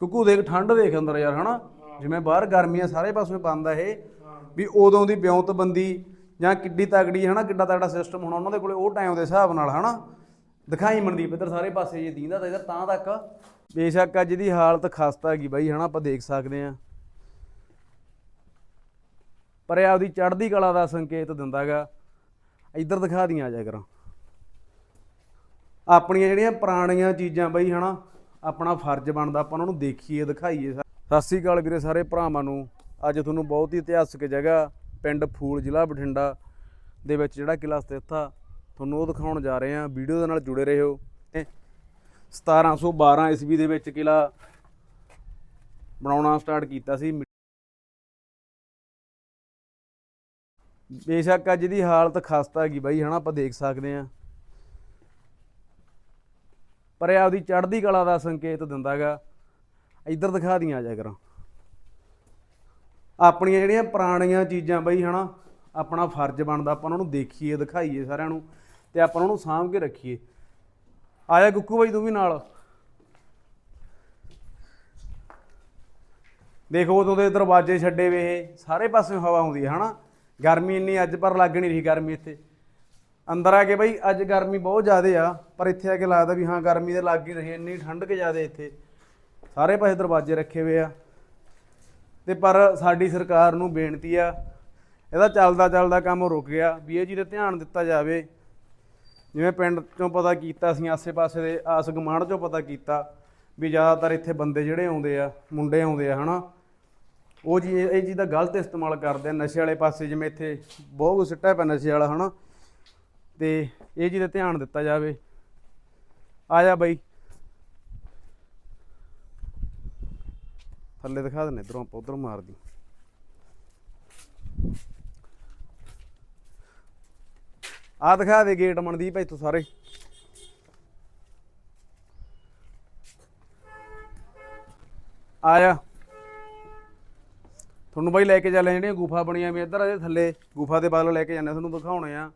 ਕੁੱਕੂ ਦੇਖ ਠੰਡ ਦੇਖ ਅੰਦਰ ਯਾਰ ਹਨਾ? ਜਿਵੇਂ ਬਾਹਰ ਗਰਮੀਆਂ ਸਾਰੇ ਪਾਸੇ ਆ ਇਹ। ਵੀ ਉਦੋਂ ਦੀ ਬਿਉਂਤਬੰਦੀ ਜਾਂ ਕਿੱਡੀ ਤਗੜੀ ਹਨਾ? ਕਿੱਡਾ ਤਗੜਾ ਸਿਸਟਮ ਹੋਣਾ ਉਹਨਾਂ ਦੇ ਕੋਲੇ ਉਹ ਟਾਈਮ ਦੇ ਹਿਸਾਬ ਨਾਲ ਹਨਾ? ਦਿਖਾਈ ਮਨਦੀਪ ਇੱਧਰ ਸਾਰੇ ਪਾਸੇ ਜੇ ਦੀਂਦਾ ਤਾਂ ਇੱਧਰ ਤਾਂ ਤੱਕ। ਬੇਸ਼ੱਕ ਅੱਜ ਦੀ ਹਾਲਤ ਖਸਤਾ ਹੈਗੀ ਬਾਈ ਹਨਾ? ਆਪਾਂ ਦੇਖ ਸਕਦੇ ਆ ਪਰ ਇਹ ਆਪਦੀ ਚੜ੍ਹਦੀ ਕਲਾ ਦਾ ਸੰਕੇਤ ਦਿੰਦਾਗਾ। ਇੱਧਰ ਦਿਖਾ ਦੀਆਂ ਆ ਜਾ ਕਰਾਂ। ਆਪਣੀਆਂ ਜਿਹੜੀਆਂ ਪੁਰਾਣੀਆਂ ਚੀਜ਼ਾਂ ਬਈ ਹਨਾ? ਆਪਣਾ ਫਰਜ਼ ਬਣਦਾ, ਆਪਾਂ ਉਹਨਾਂ ਨੂੰ ਦੇਖੀਏ, ਦਿਖਾਈਏ ਸਤਿ ਸ੍ਰੀ ਅਕਾਲ ਵੀਰੇ ਸਾਰੇ ਭਰਾਵਾਂ ਨੂੰ। ਅੱਜ ਤੁਹਾਨੂੰ ਬਹੁਤ ਹੀ ਇਤਿਹਾਸਕ ਜਗ੍ਹਾ, ਪਿੰਡ ਫੂਲ ਜ਼ਿਲ੍ਹਾ ਬਠਿੰਡਾ ਦੇ ਵਿੱਚ ਜਿਹੜਾ ਕਿਲਾ ਸਥਿਤ ਆ, ਤੁਹਾਨੂੰ ਉਹ ਦਿਖਾਉਣ ਜਾ ਰਹੇ ਹਾਂ। ਵੀਡੀਓ ਦੇ ਨਾਲ ਜੁੜੇ ਰਹੋ। ਇਹ 1712 ਈਸਵੀ ਦੇ ਵਿੱਚ ਕਿਲਾ ਬਣਾਉਣਾ ਸਟਾਰਟ ਕੀਤਾ ਸੀ। ਬੇਸ਼ੱਕ ਅੱਜ ਦੀ ਹਾਲਤ ਖਸਤਾ ਹੈਗੀ ਬਾਈ, ਹਨਾ, ਆਪਾਂ ਦੇਖ ਸਕਦੇ ਆ ਪਰ ਇਹ ਆਪਦੀ ਚੜ੍ਹਦੀ ਕਲਾ ਦਾ ਸੰਕੇਤ ਦਿੰਦਾਗਾ। ਇੱਧਰ ਦਿਖਾ ਦੀਆਂ ਆ ਜਾ ਕਰਾਂ। ਆਪਣੀਆਂ ਜਿਹੜੀਆਂ ਪੁਰਾਣੀਆਂ ਚੀਜ਼ਾਂ ਬਈ ਹਨਾ, ਆਪਣਾ ਫਰਜ਼ ਬਣਦਾ, ਆਪਾਂ ਉਹਨਾਂ ਨੂੰ ਦੇਖੀਏ, ਦਿਖਾਈਏ ਸਾਰਿਆਂ ਨੂੰ ਤੇ ਆਪਾਂ ਉਹਨਾਂ ਨੂੰ ਸਾਂਭ ਕੇ ਰੱਖੀਏ। ਆਇਆ ਗੁੱਕੂ ਬਾਈ, ਤੂੰ ਵੀ ਨਾਲ। ਦੇਖੋ, ਉਦੋਂ ਦੇ ਦਰਵਾਜ਼ੇ ਛੱਡੇ ਵੇ ਸਾਰੇ ਪਾਸੇ ਹਵਾ ਆਉਂਦੀ ਹੈ, ਹਨਾ। ਗਰਮੀ ਇੰਨੀ, ਅੱਜ ਪਰ ਲੱਗ ਨਹੀਂ ਰਹੀ ਗਰਮੀ ਇੱਥੇ। ਅੰਦਰ ਆ ਕੇ ਬਈ, ਅੱਜ ਗਰਮੀ ਬਹੁਤ ਜ਼ਿਆਦਾ ਆ, ਪਰ ਇੱਥੇ ਆ ਕੇ ਲੱਗਦਾ ਵੀ ਹਾਂ, ਗਰਮੀ ਦੇ ਲੱਗ ਹੀ ਰਹੀ, ਇੰਨੀ ਠੰਡ ਕੇ ਜ਼ਿਆਦਾ ਇੱਥੇ। ਸਾਰੇ ਪਾਸੇ ਦਰਵਾਜ਼ੇ ਰੱਖੇ ਹੋਏ ਆ। ਤੇ ਪਰ ਸਾਡੀ ਸਰਕਾਰ ਨੂੰ ਬੇਨਤੀ ਆ, ਇਹਦਾ ਚੱਲਦਾ ਚੱਲਦਾ ਕੰਮ ਰੁਕ ਗਿਆ, ਵੀ ਇਹ ਚੀਜ਼ ਤੇ ਧਿਆਨ ਦਿੱਤਾ ਜਾਵੇ, ਜਿਵੇਂ ਪਿੰਡ ਚੋਂ ਪਤਾ ਕੀਤਾ ਅਸੀਂ ਆਸੇ-ਪਾਸੇ ਦੇ ਆਸ ਗੁਆਂਢ ਚੋਂ ਪਤਾ ਕੀਤਾ, ਵੀ ਜ਼ਿਆਦਾਤਰ ਇੱਥੇ ਬੰਦੇ ਜਿਹੜੇ ਆਉਂਦੇ ਆ, ਮੁੰਡੇ ਆਉਂਦੇ ਆ, ਹਨਾ। ਉਹ ਜੀ ਇਹ ਚੀਜ਼ ਦਾ ਗਲਤ ਇਸਤੇਮਾਲ ਕਰਦੇ ਆ, ਨਸ਼ੇ ਵਾਲੇ ਪਾਸੇ, ਜਿਵੇਂ ਇੱਥੇ ਬਹੁਤ ਕੁਛ ਸਿੱਟਿਆ ਪਿਆ ਨਸ਼ੇ ਵਾਲਾ, ਹਨਾ। ਤੇ ਇਹ ਚੀਜ਼ ਤੇ ਧਿਆਨ ਦਿੱਤਾ ਜਾਵੇ। ਆ ਜਾ ਬਾਈ। ਥੱਲੇ ਦਿਖਾ ਦਿੰਨੇ ਇਧਰੋਂ ਆਪਾਂ ਉਧਰ ਮਾਰਦੀ। ਆ ਦਿਖਾ ਦੇ ਗੇਟ ਮਨਦੀਪ ਇੱਥੋਂ ਸਾਰੇ। ਆਇਆ ਤੁਹਾਨੂੰ ਬਾਈ ਲੈ ਕੇ ਚੱਲੇ ਜਿਹੜੀਆਂ ਗੁਫਾ ਬਣੀਆਂ ਵੀ ਇੱਧਰ ਇਹਦੇ ਥੱਲੇ ਗੁਫਾ ਦੇ ਵੱਲ ਲੈ ਕੇ ਜਾਂਦੇ ਤੁਹਾਨੂੰ ਦਿਖਾਉਣੇ ਆ।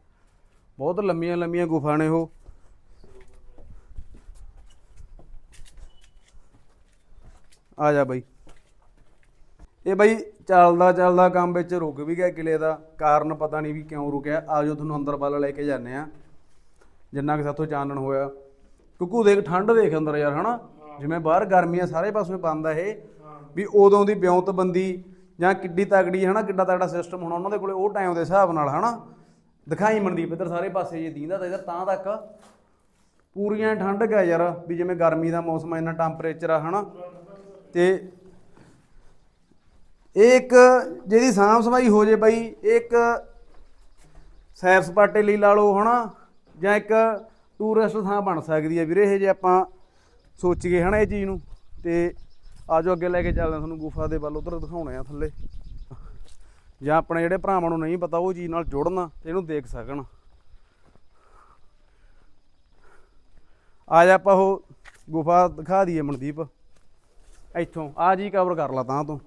ਬਹੁਤ ਲੰਮੀਆਂ ਲੰਮੀਆਂ ਗੁਫਾ ਨੇ ਉਹ। ਆ ਜਾ ਬਾਈ। ਇਹ ਬਾਈ ਚੱਲਦਾ ਚੱਲਦਾ ਕੰਮ ਵਿੱਚ ਰੁਕ ਵੀ ਗਿਆ ਕਿਲੇ ਦਾ। ਕਾਰਨ ਪਤਾ ਨਹੀਂ ਵੀ ਕਿਉਂ ਰੁਕਿਆ। ਆਜੋ ਤੁਹਾਨੂੰ ਅੰਦਰ ਵੱਲ ਲੈ ਕੇ ਜਾਂਦੇ ਆ ਜਿੰਨਾ ਕਿ ਸਾਥੋਂ ਚਾਨਣ ਹੋਇਆ। ਕਿਉਂਕਿ ਦੇਖ ਠੰਡ ਦੇਖ ਅੰਦਰ ਯਾਰ, ਹਨਾ? ਜਿਵੇਂ ਬਾਹਰ ਗਰਮੀਆਂ ਸਾਰੇ ਪਾਸੇ ਬੰਦ ਇਹ। ਵੀ ਉਦੋਂ ਦੀ ਬਿਉਂਤਬੰਦੀ ਜਾਂ ਕਿੱਡੀ ਤਗੜੀ ਹਨਾ? ਕਿੱਡਾ ਤਗੜਾ ਸਿਸਟਮ ਹੋਣਾ ਉਹਨਾਂ ਦੇ ਕੋਲੇ, ਉਹ ਟਾਈਮ ਦੇ ਹਿਸਾਬ ਨਾਲ, ਹਨਾ? ਦਿਖਾਈ ਮਨਦੀਪ ਇੱਧਰ ਸਾਰੇ ਪਾਸੇ ਜੇ ਦੀਂਦਾ ਤਾਂ ਇੱਧਰ ਤਾਂ ਤੱਕ ਪੂਰੀਆਂ ਠੰਡਕ ਹੈ ਯਾਰ, ਵੀ ਜਿਵੇਂ ਗਰਮੀ ਦਾ ਮੌਸਮ ਆ, ਇੰਨਾ ਟੈਂਪਰੇਚਰ ਆ, ਹਨਾ? ਤੇ ਇਹ ਇੱਕ ਜਿਹਦੀ ਸਾਂਭ ਸਫ਼ਾਈ ਹੋ ਜੇ ਬਾਈ, ਇਹ ਇੱਕ ਸੈਰ ਸਪਾਟੇ ਲਈ ਲਾ ਲਓ, ਹਨਾ? ਜਾਂ ਇੱਕ ਟੂਰਿਸਟ ਥਾਂ ਬਣ ਸਕਦੀ ਹੈ ਵੀਰੇ, ਇਹ ਜੇ ਆਪਾਂ ਸੋਚੀਏ, ਹਨਾ, ਇਹ ਚੀਜ਼ ਨੂੰ। ਤੇ ਆਜੋ ਅੱਗੇ ਲੈ ਕੇ ਚੱਲਦੇ ਤੁਹਾਨੂੰ ਗੁਫਾ ਦੇ ਵੱਲ, ਉਧਰ ਦਿਖਾਉਣੇ ਆ ਥੱਲੇ। ਜਾਂ ਆਪਣੇ ਜਿਹੜੇ ਭਰਾਵਾਂ ਨੂੰ ਨਹੀਂ ਪਤਾ ਉਹ ਚੀਜ਼ ਨਾਲ ਜੁੜਨ ਤੇ ਇਹਨੂੰ ਦੇਖ ਸਕਣ। ਆ ਜਾ ਆਪਾਂ ਉਹ ਗੁਫਾ ਦਿਖਾ ਦਈਏ ਮਨਦੀਪ। ਇੱਥੋਂ। ਆ ਜੀ ਕਵਰ ਕਰ ਲਾ ਤਾਂ ਤੋਂ।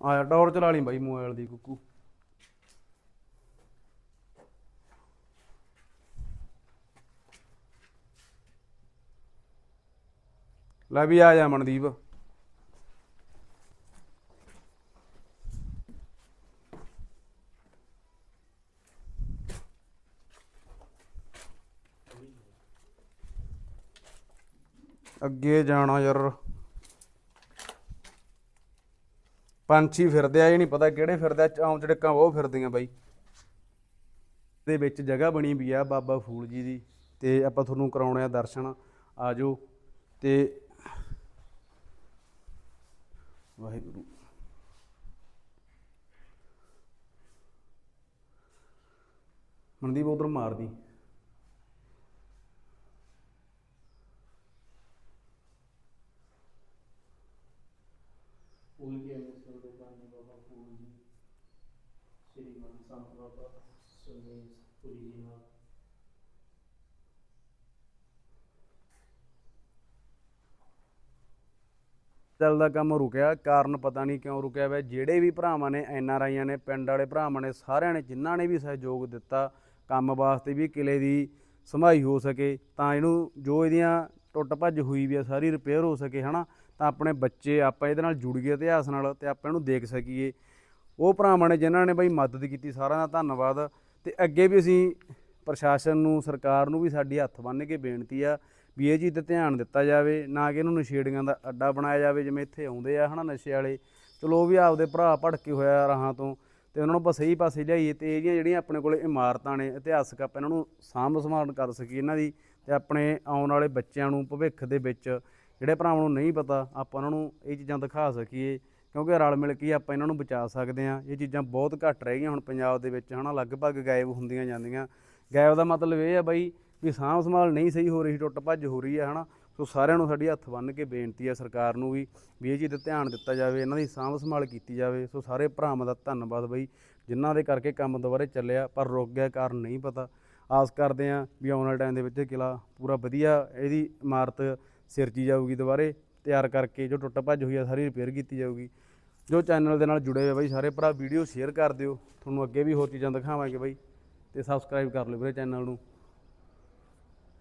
ਆਇਆ ਟੌਰ ਚਲਾ ਲਈ ਬਾਈ ਮੋਬਾਈਲ ਦੀ ਕੁੱਕੂ। ਲੈ ਵੀ ਆ ਜਾ ਮਨਦੀਪ। ਅੱਗੇ ਜਾਣਾ ਯਾਰ। ਪੰਛੀ ਫਿਰਦੇ ਆ, ਇਹ ਨਹੀਂ ਪਤਾ ਕਿਹੜੇ ਫਿਰਦੇ ਆ, ਚੌਂ ਚੜਕਾਂ ਉਹ ਫਿਰਦੀਆਂ ਬਾਈ। ਦੇ ਵਿੱਚ ਜਗ੍ਹਾ ਬਣੀ ਵੀ ਆ ਬਾਬਾ ਫੂਲ ਜੀ ਦੀ, ਤੇ ਆਪਾਂ ਤੁਹਾਨੂੰ ਕਰਾਉਣੇ ਆ ਦਰਸ਼ਨ। ਆਜੋ ਤੇ ਵਾਹਿਗੁਰੂ। ਮਨਦੀਪ ਉਧਰ ਮਾਰਦੀ ਫੂਲ ਕੇ ਅੰਮ੍ਰਿਤਸਰ ਦੇ ਬਾਨੀ ਬਾਬਾ ਫੂਲ ਜੀ। ਸ਼੍ਰੀ ਮਨ ਸੰਤ ਬਾਬਾ ਸੁਨੀਲ ਪੁਰੀ ਜੀ ਨਾਲ। ਹਸਪਤਾਲ ਦਾ ਕੰਮ ਰੁਕਿਆ, ਕਾਰਨ ਪਤਾ ਨਹੀਂ ਕਿਉਂ ਰੁਕਿਆ ਵੇ। ਜਿਹੜੇ ਵੀ ਭਰਾਵਾਂ ਨੇ, ਐਨ ਆਰ ਆਈਆਂ ਨੇ, ਪਿੰਡ ਵਾਲੇ ਭਰਾਵਾਂ ਨੇ, ਸਾਰਿਆਂ ਨੇ, ਜਿਨ੍ਹਾਂ ਨੇ ਵੀ ਸਹਿਯੋਗ ਦਿੱਤਾ, ਕੰਮ ਵਾਸਤੇ ਵੀ ਕਿਲੇ ਦੀ ਸੰਭਾਈ ਹੋ ਸਕੇ, ਤਾਂ ਇਹਨੂੰ ਜੋ ਇਹਦੀਆਂ ਟੁੱਟ ਭੱਜ ਹੋਈ ਵੀ ਆ, ਸਾਰੀ ਰਿਪੇਅਰ ਹੋ ਸਕੇ, ਹਨਾ, ਤਾਂ ਆਪਣੇ ਬੱਚੇ, ਆਪਾਂ ਇਹਦੇ ਨਾਲ ਜੁੜੀਏ ਇਤਿਹਾਸ ਨਾਲ ਤੇ ਆਪਾਂ ਇਹਨੂੰ ਦੇਖ ਸਕੀਏ। ਉਹ ਭਰਾਵਾਂ ਨੇ, ਜਿਨ੍ਹਾਂ ਨੇ ਬਈ ਮਦਦ ਕੀਤੀ, ਸਾਰਿਆਂ ਦਾ ਧੰਨਵਾਦ। ਤੇ ਅੱਗੇ ਵੀ ਅਸੀਂ ਪ੍ਰਸ਼ਾਸਨ ਨੂੰ, ਸਰਕਾਰ ਨੂੰ ਵੀ ਸਾਡੀ ਹੱਥ ਬੰਨ੍ਹ ਕੇ ਬੇਨਤੀ ਆ ਵੀ ਇਹ ਚੀਜ਼ ਤੇ ਧਿਆਨ ਦਿੱਤਾ ਜਾਵੇ, ਨਾ ਕਿ ਇਹਨੂੰ ਨਸ਼ੇੜੀਆਂ ਦਾ ਅੱਡਾ ਬਣਾਇਆ ਜਾਵੇ, ਜਿਵੇਂ ਇੱਥੇ ਆਉਂਦੇ ਆ ਹਨਾ ਨਸ਼ੇ ਵਾਲੇ। ਚਲੋ ਉਹ ਵੀ ਆਪਦੇ ਭਰਾ ਭੜਕੇ ਹੋਇਆ ਰਾਹਾਂ ਤੋਂ ਤੇ ਉਹਨਾਂ ਨੂੰ ਆਪਾਂ ਸਹੀ ਪਾਸੇ ਲਿਆਈਏ ਤੇ ਇਹਦੀਆਂ ਜਿਹੜੀਆਂ ਆਪਣੇ ਕੋਲੇ ਇਮਾਰਤਾਂ ਨੇ, ਇਤਿਹਾਸਕ ਆਪਾਂ ਇਹਨਾਂ ਨੂੰ ਸਾਂਭ ਸੰਭਾਲ ਕਰ ਸਕੀਏ ਇਹਨਾਂ ਦੀ ਤੇ ਆਪਣੇ ਆਉਣ ਵਾਲੇ ਬੱਚਿਆਂ ਨੂੰ, ਭਵਿੱਖ ਦੇ ਵਿੱਚ ਜਿਹੜੇ ਭਰਾਵਾਂ ਨੂੰ ਨਹੀਂ ਪਤਾ, ਆਪਾਂ ਉਹਨਾਂ ਨੂੰ ਇਹ ਚੀਜ਼ਾਂ ਦਿਖਾ ਸਕੀਏ। ਕਿਉਂਕਿ ਰਲ ਮਿਲ ਕੇ ਆਪਾਂ ਇਹਨਾਂ ਨੂੰ ਬਚਾ ਸਕਦੇ ਹਾਂ। ਇਹ ਚੀਜ਼ਾਂ ਬਹੁਤ ਘੱਟ ਰਹਿ ਗਈਆਂ ਹੁਣ ਪੰਜਾਬ ਦੇ ਵਿੱਚ ਹਨਾ, ਲਗਭਗ ਗਾਇਬ ਹੁੰਦੀਆਂ ਜਾਂਦੀਆਂ। ਗਾਇਬ ਦਾ ਮਤਲਬ ਇਹ ਆ ਬਈ ਵੀ ਸਾਂਭ ਸੰਭਾਲ ਨਹੀਂ ਸਹੀ ਹੋ ਰਹੀ, ਟੁੱਟ ਭੱਜ ਹੋ ਰਹੀ ਹੈ, ਹਨਾ? ਸੋ ਸਾਰਿਆਂ ਨੂੰ ਸਾਡੀ ਹੱਥ ਬੰਨ੍ਹ ਕੇ ਬੇਨਤੀ ਹੈ ਸਰਕਾਰ ਨੂੰ ਵੀ ਵੀ ਇਹ ਚੀਜ਼ ਤੇ ਧਿਆਨ ਦਿੱਤਾ ਜਾਵੇ, ਇਹਨਾਂ ਦੀ ਸਾਂਭ ਸੰਭਾਲ ਕੀਤੀ ਜਾਵੇ। ਸੋ ਸਾਰੇ ਭਰਾਵਾਂ ਦਾ ਧੰਨਵਾਦ ਬਾਈ, ਜਿਨ੍ਹਾਂ ਦੇ ਕਰਕੇ ਕੰਮ ਦੁਬਾਰੇ ਚੱਲਿਆ, ਪਰ ਰੁਕ ਗਿਆ ਕਾਰਨ ਨਹੀਂ ਪਤਾ। ਆਸ ਕਰਦੇ ਹਾਂ ਵੀ ਆਉਣ ਵਾਲੇ ਟਾਈਮ ਦੇ ਵਿੱਚ ਇਹ ਕਿਲਾ ਪੂਰਾ ਵਧੀਆ ਇਹਦੀ ਇਮਾਰਤ ਸਿਰਜੀ ਜਾਊਗੀ ਦੁਬਾਰੇ, ਤਿਆਰ ਕਰਕੇ ਜੋ ਟੁੱਟ ਭੱਜ ਹੋਈ ਆ ਸਾਰੀ ਰਿਪੇਅਰ ਕੀਤੀ ਜਾਊਗੀ। ਜੋ ਚੈਨਲ ਦੇ ਨਾਲ ਜੁੜੇ ਹੋਏ ਬਾਈ, ਸਾਰੇ ਭਰਾ ਵੀਡੀਓ ਸ਼ੇਅਰ ਕਰ ਦਿਓ। ਤੁਹਾਨੂੰ ਅੱਗੇ ਵੀ ਹੋਰ ਚੀਜ਼ਾਂ ਦਿਖਾਵਾਂਗੇ ਬਾਈ, ਤੇ ਸਬਸਕ੍ਰਾਈਬ ਕਰ ਲਿਓ ਵੀਰੇ ਚੈਨਲ ਨੂੰ।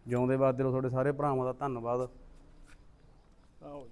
ਜਿਉਂਦੇ ਬਾਦ ਦਿਲੋਂ ਤੁਹਾਡੇ ਸਾਰੇ ਭਰਾਵਾਂ ਦਾ ਧੰਨਵਾਦ। ਆਓ